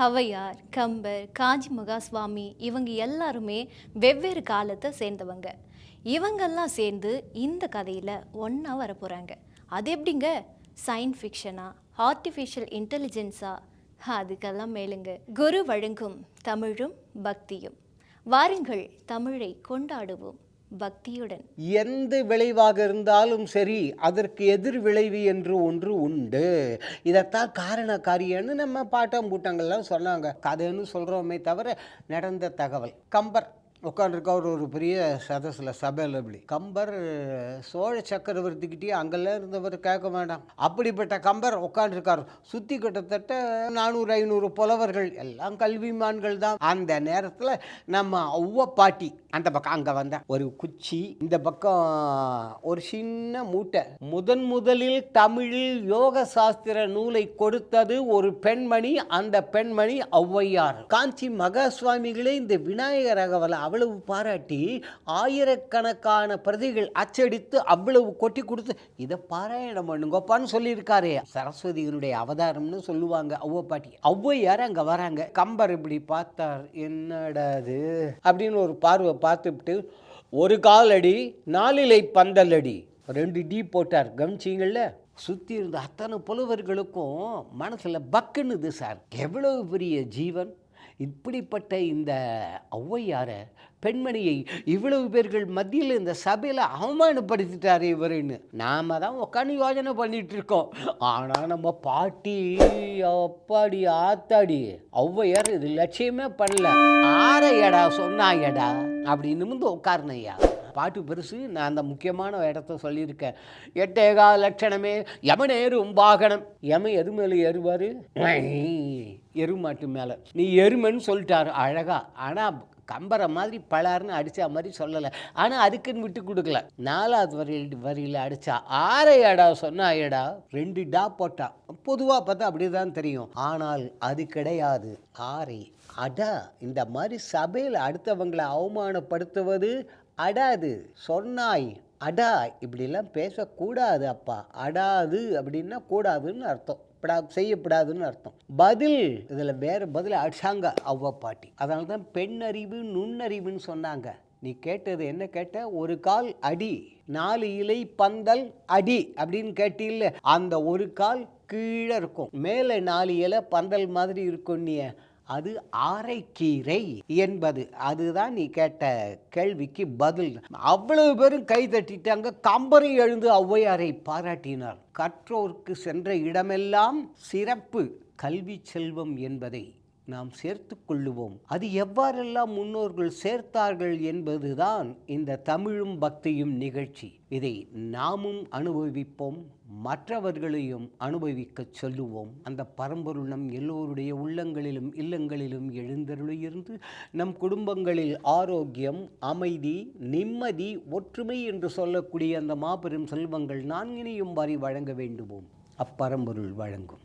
ஹவையார் கம்பர் காஞ்சி சுவாமி இவங்க எல்லாருமே வெவ்வேறு காலத்தை சேர்ந்தவங்க. இவங்கெல்லாம் சேர்ந்து இந்த கதையில் ஒன்றா வர போகிறாங்க அது எப்படிங்க? சயின்ஸ் ஃபிக்ஷனா ஆர்டிஃபிஷியல் இன்டெலிஜென்ஸா அதுக்கெல்லாம் மேலுங்க. குரு வழங்கும் தமிழும் பக்தியும். வாருங்கள் தமிழை கொண்டாடுவோம். பக்தியுடன். எந்த விளைவாக இருந்தாலும் சரி அதற்கு எதிர் விளைவு என்று ஒன்று உண்டு. இதைத்தான் காரண காரியன்னு நம்ம பாட்டம் பூட்டங்கள்லாம் சொன்னாங்க. கதைன்னு சொல்கிறோமே தவிர நடந்த தகவல். கம்பர் உட்காந்துருக்கவர் ஒரு பெரிய சதஸில் சபையில் அப்படி. கம்பர் சோழ சக்கரவர்த்திக்கிட்டே அங்கெல்லாம் இருந்தவர் கேட்க வேண்டாம். அப்படிப்பட்ட கம்பர் உட்காந்துருக்கார் சுற்றி கிட்டத்தட்ட நானூறு ஐநூறு புலவர்கள். எல்லாம் கல்விமான்கள் தான். அந்த நேரத்தில் நம்ம ஒவ்வொரு பாட்டி அந்த பக்கம் அங்கே வந்தேன் ஒரு குச்சி இந்த பக்கம் ஒரு சின்ன மூட்டை. முதன் முதலில் தமிழில் யோக சாஸ்திர நூலை கொடுத்தது ஒரு பெண்மணி. அந்த பெண்மணி ஔவையார் காஞ்சி மகா சுவாமிகளே இந்த விநாயகர் அகவலை அவ்வளவு பாராட்டி ஆயிரக்கணக்கான பிரதிகள் அச்சடித்து அவ்வளவு கொட்டி கொடுத்து இதை பாராயணம் பண்ணுங்கப்பான்னு சொல்லியிருக்காரு. சரஸ்வதியினுடைய அவதாரம்னு சொல்லுவாங்க அவ்வ பாட்டி. ஔவையார் அங்கே வராங்க? கம்பர் இப்படி பார்த்தார் என்னடாது? அப்படின்னு ஒரு பார்வை பார்த்துவிட்டு ஒரு காலடி நாலிலை பந்தல் அடி ரெண்டு டீ போட்டார் கவனிச்சிங்கள சுற்றி இருந்த அத்தனை புலவர்களுக்கும் மனசில் பக்குன்னுது சார். எவ்வளவு பெரிய ஜீவன்? இப்படிப்பட்ட இந்த ஔவையாரை பெண்மணியை இவ்வளவு பேர்கள் மத்தியில் இந்த சபையில் அவமானப்படுத்திட்டார் இவருன்னு நாம தான் உட்காந்து யோஜனை பண்ணிகிட்டு இருக்கோம். ஆனால் நம்ம பாட்டி அப்பாடி ஆத்தாடி ஔவையார் இது லட்சியமே பண்ணல. ஆரையடா சொன்னாயடா அப்படின்னு வந்து உட்காருனையா பாட்டு பெருசு நான் அந்த முக்கியமான இடத்த சொல்லியிருக்கேன். எட்டேகா லட்சணமே யமனேறும் வாகனம். யம எது மேலே ஏறுவார்? எருமாட்டு மேலே. நீ எருமைன்னு சொல்லிட்டாரு அழகா. ஆனால் கம்பரை மாதிரி பலார்னு அடித்தா மாதிரி சொல்லலை. ஆனால் அதுக்குன்னு விட்டு கொடுக்கல. நாலாவது வரியில் வரியில் அடித்தா ஆரையடா சொன்னாயடா ரெண்டு டா போட்டா. பொதுவாக பார்த்தா அப்படி தான் தெரியும். ஆனால் அது கிடையாது. ஆரை அடா. இந்த மாதிரி சபையில் அடுத்தவங்களை அவமானப்படுத்துவது அடாது சொன்னாய் அடா இப்படிலாம் பேசக்கூடாது அப்பா. அடாது அப்படின்னா கூடாதுன்னு அர்த்தம். படா செய்யப்படாதுன்னு அர்த்தம். பதில் இதில் வேறு பதில் அடிச்சாங்க அவ்வ பாட்டி. அதனால தான் பெண்ணறிவு நுண்ணறிவுன்னு சொன்னாங்க. நீ கேட்டது என்ன கேட்ட? ஒரு கால் அடி நாலு இலை பந்தல் அடி அப்படின்னு கேட்டில்ல அந்த ஒரு கால் கீழே இருக்கும். மேலே நாலு இலை பந்தல் மாதிரி இருக்கும் நீ அது ஆரைக்கீரை என்பது. அதுதான் நீ கேட்ட கேள்விக்கு பதில். அவ்வளவு பேரும் கை தட்டிட்டாங்க. கம்பரை எழுந்து ஔவையாரை பாராட்டினார். கற்றோர்க்கு சென்ற இடமெல்லாம் சிறப்பு கல்வி செல்வம் என்பதை நாம் சேர்த்து கொள்ளுவோம். அது எவ்வாறெல்லாம் முன்னோர்கள் சேர்த்தார்கள் என்பதுதான் இந்த தமிழும் பக்தியும் நிகழ்ச்சி. இதை நாமும் அனுபவிப்போம் மற்றவர்களையும் அனுபவிக்கச் சொல்லுவோம். அந்த பரம்பொருள் நம் எல்லோருடைய உள்ளங்களிலும் இல்லங்களிலும் எழுந்தருளியிருந்து நம் குடும்பங்களில் ஆரோக்கியம் அமைதி நிம்மதி ஒற்றுமை என்று சொல்லக்கூடிய அந்த மாபெரும் செல்வங்கள் நான்கினையும் வாரி வழங்க வேண்டுவோம். அப்பரம்பொருள் வழங்கும்.